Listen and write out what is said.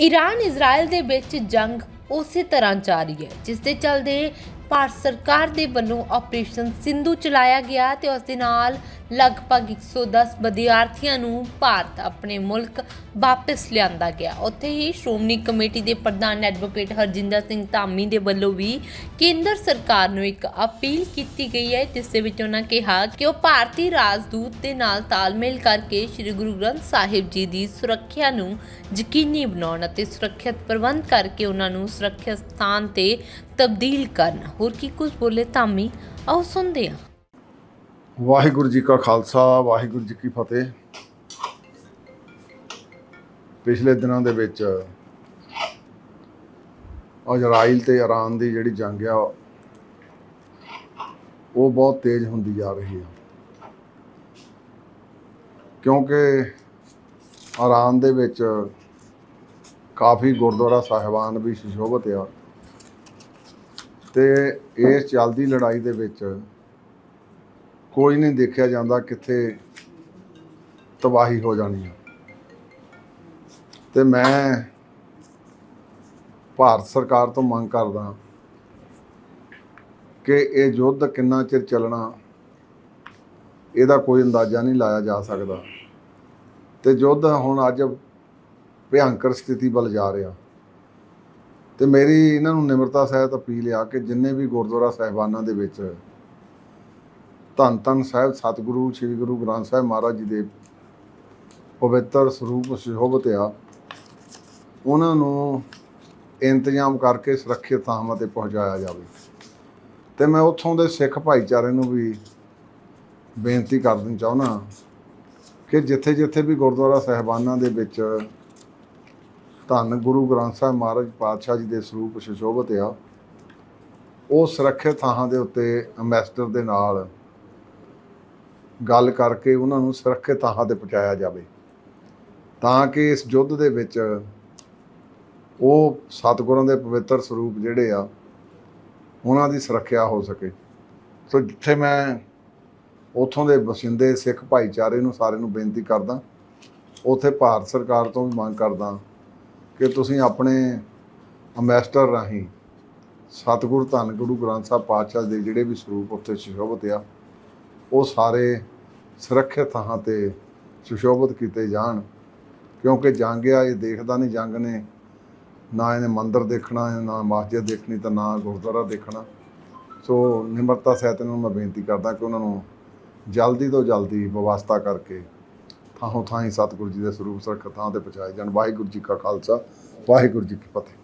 Iran Israel ਦੇ ਵਿੱਚ ਜੰਗ ਉਸੇ ਤਰ੍ਹਾਂ ਜਾਰੀ ਹੈ, ਜਿਸ ਦੇ ਚੱਲਦੇ ਭਾਰਤ ਸਰਕਾਰ ਦੇ ਵੱਲੋਂ ਆਪਰੇਸ਼ਨ ਸਿੰਧੂ ਚਲਾਇਆ ਗਿਆ ਤੇ ਉਸ ਦੇ ਨਾਲ ਲਗਭਗ 110 ਵਿਦਿਆਰਥੀਆਂ ਨੂੰ ਭਾਰਤ ਆਪਣੇ ਮੁਲਕ ਵਾਪਸ ਲਿਆਂਦਾ ਗਿਆ। ਉੱਥੇ ਹੀ ਸ਼੍ਰੋਮਣੀ ਕਮੇਟੀ ਦੇ ਪ੍ਰਧਾਨ ਐਡਵੋਕੇਟ ਹਰਜਿੰਦਰ ਸਿੰਘ ਧਾਮੀ ਦੇ ਵੱਲੋਂ ਵੀ ਕੇਂਦਰ ਸਰਕਾਰ ਨੂੰ ਇੱਕ ਅਪੀਲ ਕੀਤੀ ਗਈ ਹੈ, ਜਿਸ ਦੇ ਵਿੱਚ ਉਹਨਾਂ ਕਿਹਾ ਕਿ ਉਹ ਭਾਰਤੀ ਰਾਜਦੂਤ ਦੇ ਨਾਲ ਤਾਲਮੇਲ ਕਰਕੇ ਸ੍ਰੀ ਗੁਰੂ ਗ੍ਰੰਥ ਸਾਹਿਬ ਜੀ ਦੀ ਸੁਰੱਖਿਆ ਨੂੰ ਯਕੀਨੀ ਬਣਾਉਣ ਅਤੇ ਸੁਰੱਖਿਅਤ ਪ੍ਰਬੰਧ ਕਰਕੇ ਉਹਨਾਂ ਨੂੰ ਸੁਰੱਖਿਅਤ ਸਥਾਨ ਤੇ ਤਬਦੀਲ ਕਰਨ। ਹੋਰ ਕੀ ਕੁਝ ਬੋਲੇ ਧਾਮੀ? ਆਓ ਸੁਣਦੇ ਹਾਂ। ਵਾਹਿਗੁਰੂ ਜੀ ਕਾ ਖਾਲਸਾ, ਵਾਹਿਗੁਰੂ ਜੀ ਕੀ ਫਤਿਹ। ਪਿਛਲੇ ਦਿਨਾਂ ਦੇ ਵਿੱਚ ਇਜ਼ਰਾਈਲ ਤੇ ਇਰਾਨ ਦੀ ਜਿਹੜੀ ਜੰਗ ਆ, ਉਹ ਬਹੁਤ ਤੇਜ਼ ਹੁੰਦੀ ਜਾ ਰਹੀ ਆ। ਕਿਉਂਕਿ ਇਰਾਨ ਦੇ ਵਿੱਚ ਕਾਫੀ ਗੁਰਦੁਆਰਾ ਸਾਹਿਬਾਨ ਵੀ ਸੁਸ਼ੋਭਿਤ ਆ ਤੇ ਇਸ ਚੱਲਦੀ ਲੜਾਈ ਦੇ ਵਿੱਚ ਕੋਈ ਨਹੀਂ ਦੇਖਿਆ ਜਾਂਦਾ ਕਿੱਥੇ ਤਬਾਹੀ ਹੋ ਜਾਣੀ ਹੈ ਤੇ ਮੈਂ ਭਾਰਤ ਸਰਕਾਰ ਤੋਂ ਮੰਗ ਕਰਦਾ ਕਿ ਇਹ ਯੁੱਧ ਕਿੰਨਾ ਚਿਰ ਚੱਲਣਾ, ਇਹਦਾ ਕੋਈ ਅੰਦਾਜ਼ਾ ਨਹੀਂ ਲਾਇਆ ਜਾ ਸਕਦਾ। ਤੇ ਯੁੱਧ ਹੁਣ ਅੱਜ ਭਿਆਨਕ ਸਥਿਤੀ ਵੱਲ ਜਾ ਰਿਹਾ। ਤੇ ਮੇਰੀ ਇਹਨਾਂ ਨੂੰ ਨਿਮਰਤਾ ਸਹਿਤ ਅਪੀਲ ਆ ਕਿ ਜਿੰਨੇ ਵੀ ਗੁਰਦੁਆਰਾ ਸਾਹਿਬਾਨਾਂ ਦੇ ਵਿੱਚ ਧੰਨ ਧੰਨ ਸਾਹਿਬ, ਸਤਿਗੁਰੂ, ਸ੍ਰੀ ਗੁਰੂ ਗ੍ਰੰਥ ਸਾਹਿਬ ਮਹਾਰਾਜ ਜੀ ਦੇ ਪਵਿੱਤਰ ਸਰੂਪ ਸੁਸ਼ੋਭਿਤ ਆ ਉਹਨਾਂ ਨੂੰ ਇੰਤਜ਼ਾਮ ਕਰਕੇ ਸੁਰੱਖਿਅਤ ਥਾਵਾਂ ਤੇ ਪਹੁੰਚਾਇਆ ਜਾਵੇ। ਤੇ ਮੈਂ ਉੱਥੋਂ ਦੇ ਸਿੱਖ ਭਾਈਚਾਰੇ ਨੂੰ ਵੀ ਬੇਨਤੀ ਕਰਨੀ ਚਾਹੁੰਦਾ ਕਿ ਜਿੱਥੇ ਜਿੱਥੇ ਵੀ ਗੁਰਦੁਆਰਾ ਸਾਹਿਬਾਨਾਂ ਦੇ ਵਿੱਚ ਧੰਨ ਗੁਰੂ ਗ੍ਰੰਥ ਸਾਹਿਬ ਮਹਾਰਾਜ ਪਾਤਸ਼ਾਹ ਜੀ ਦੇ ਸਰੂਪ ਸੁਸ਼ੋਭਿਤ ਆ ਉਹ ਸੁਰੱਖਿਅਤ ਥਾਵਾਂ ਦੇ ਉੱਤੇ ਅੰਬੈਸਡਰ ਦੇ ਨਾਲ ਗੱਲ ਕਰਕੇ ਉਹਨਾਂ ਨੂੰ ਸੁਰੱਖਿਅਤ ਥਾਂ ਤੇ ਪਹੁੰਚਾਇਆ ਜਾਵੇ। ਤਾਂ ਕਿ ਇਸ ਯੁੱਧ ਦੇ ਵਿੱਚ ਉਹ ਸਤਿਗੁਰਾਂ ਦੇ ਪਵਿੱਤਰ ਸਰੂਪ ਜਿਹੜੇ ਆ, ਉਹਨਾਂ ਦੀ ਸੁਰੱਖਿਆ ਹੋ ਸਕੇ। ਸੋ ਜਿੱਥੇ ਮੈਂ ਉਥੋਂ ਦੇ ਵਸਿੰਦੇ ਸਿੱਖ ਭਾਈਚਾਰੇ ਨੂੰ ਸਾਰੇ ਨੂੰ ਬੇਨਤੀ ਕਰਦਾ, ਉਥੇ ਭਾਰਤ ਸਰਕਾਰ ਤੋਂ ਵੀ ਮੰਗ ਕਰਦਾ ਕਿ ਤੁਸੀਂ ਆਪਣੇ ਅੰਬੈਸਡਰ ਰਾਹੀਂ ਸਤਿਗੁਰ ਧੰਨ ਗੁਰੂ ਗ੍ਰੰਥ ਸਾਹਿਬ ਪਾਤਸ਼ਾਹ ਦੇ ਜਿਹੜੇ ਵੀ ਸਰੂਪ ਉੱਥੇ ਸੁਸ਼ੋਭਿਤ ਆ ਉਹ ਸਾਰੇ ਸੁਰੱਖਿਅਤ ਥਾਂ ਤੇ ਸੁਸ਼ੋਭਿਤ ਕੀਤੇ ਜਾਣ, ਕਿਉਂਕਿ ਜੰਗ ਆ ਇਹ ਦੇਖਦਾ ਨਹੀਂ, ਜੰਗ ਨੇ ਨਾ ਇਹਨੇ ਮੰਦਿਰ ਦੇਖਣਾ, ਨਾ ਮਸਜਿਦ ਦੇਖਣੀ ਤਾਂ ਨਾ ਗੁਰਦੁਆਰਾ ਦੇਖਣਾ। ਸੋ ਨਿਮਰਤਾ ਸਹਿਤ ਨੂੰ ਮੈਂ ਬੇਨਤੀ ਕਰਦਾ ਕਿ ਉਹਨਾਂ ਨੂੰ ਜਲਦੀ ਤੋਂ ਜਲਦੀ ਵਿਵਸਥਾ ਕਰਕੇ ਥਾਂ ਥਾਂ ਹੀ ਸਤਿਗੁਰੂ ਜੀ ਦੇ ਸਰੂਪ ਸੁਰੱਖਿਅਤ ਥਾਂ ਤੇ ਪਹੁੰਚਾਏ ਜਾਣ। ਵਾਹਿਗੁਰੂ ਜੀ ਕਾ ਖਾਲਸਾ, ਵਾਹਿਗੁਰੂ ਜੀ ਕੀ ਫਤਿਹ।